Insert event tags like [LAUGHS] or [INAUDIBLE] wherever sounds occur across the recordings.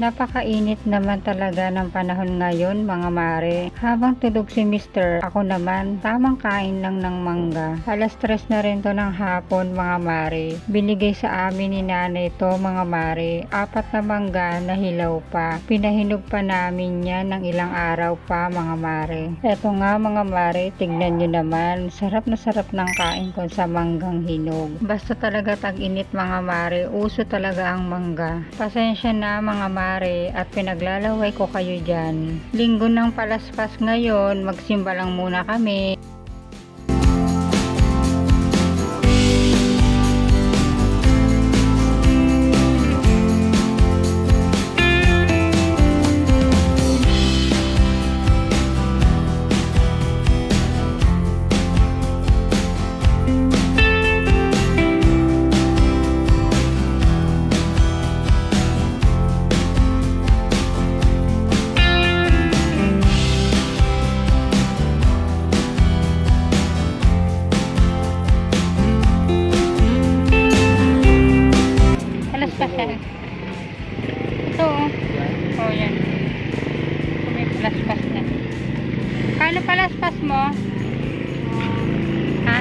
Napakainit naman talaga ng panahon ngayon mga mare. Habang tulog si Mr. Ako naman, tamang kain lang ng mangga. Alas tres na rin to ng hapon mga mare. Binigay sa amin ni nanay to mga mare. Apat na mangga na hilaw pa. Pinahinog pa namin yan ng ilang araw pa mga mare. Eto nga mga mare, tignan nyo naman. Sarap na sarap ng kain ko sa manggang hinog. Basta talaga tag-init mga mare. Uso talaga ang mangga. Pasensya na mga mare at pinaglalaway ko kayo dyan. Linggo ng palaspas ngayon, magsimba lang muna kami. Ito oh. Oh, yan. Ito may palaspas na. Kano palaspas mo? Ha?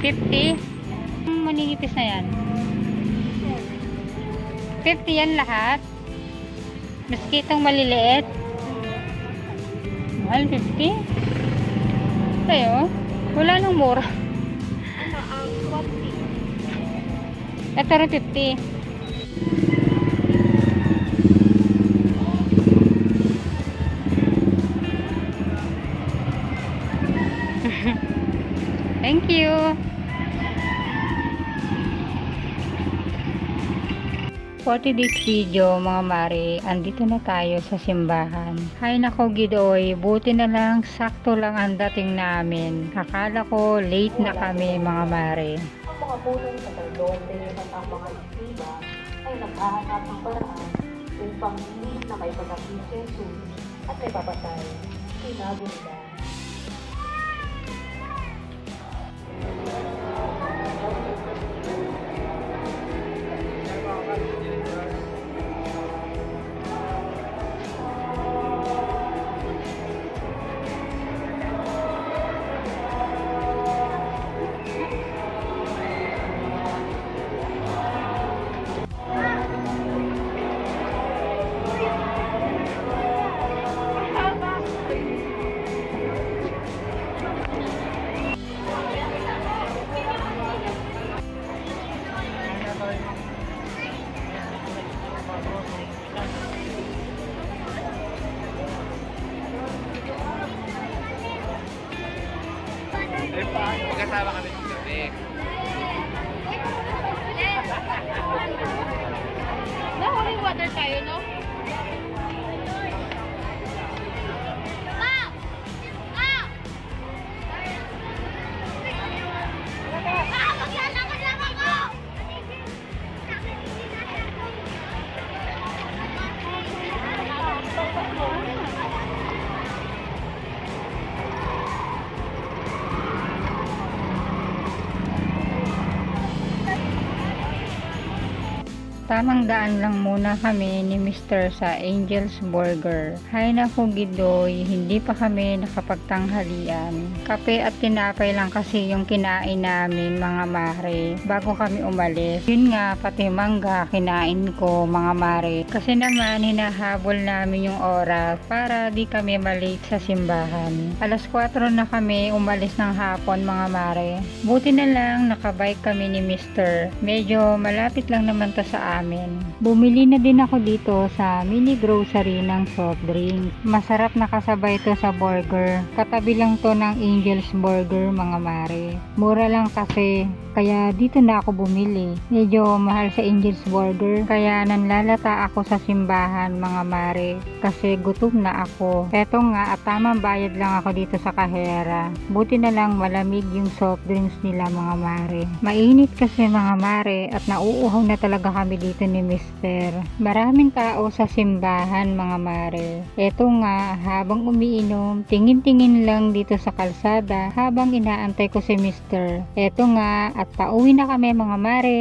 50? Hmm, Maninipis na yan. 50 yan lahat? Maski itong maliliit? Mahal 50? Tayo, wala nang mura. Ano, ang swapti. Ito rin 50. [LAUGHS] Thank you. For today's video mga mare, andito na tayo sa simbahan. Hay nako Gidoy, buti na lang sakto lang ang dating namin. Akala ko late na kami mga mare. Ang mga punong sacerdote at ang mga istiba ay naghahanap ng paraan upang hindi na may pagkakit si Jesus at may papatay. Sinabi nila, Magkasama kami sa gabi. Nahuli water tayo, no? Tamang daan lang muna kami ni Mr. sa Angel's Burger. Hay naku Gidoy, hindi pa kami nakapagtanghalian. Kape at tinapay lang kasi yung kinain namin mga mare bago kami umalis. Yun nga, pati mangga kinain ko mga mare. Kasi naman hinahabol namin yung oras para di kami malate sa simbahan. Alas 4 na kami umalis ng hapon mga mare. Buti na lang nakabike kami ni Mr. Medyo malapit lang naman to sa amin. Bumili na din ako dito sa mini grocery ng soft drinks. Masarap na kasabay to sa burger. Katabi lang to ng Angel's Burger mga mare. Mura lang kasi kaya dito na ako bumili. Medyo mahal sa Angel's Burger kaya nanlalata ako sa simbahan mga mare kasi gutom na ako. Eto nga at tamang bayad lang ako dito sa kahera. Buti na lang malamig yung soft drinks nila mga mare. Mainit kasi mga mare at nauuhaw na talaga kami dito ni Mister. Maraming tao sa simbahan mga mare. Eto nga habang umiinom tingin-tingin lang dito sa kalsada habang inaantay ko si Mister. Eto nga at pauwi na kami mga mare.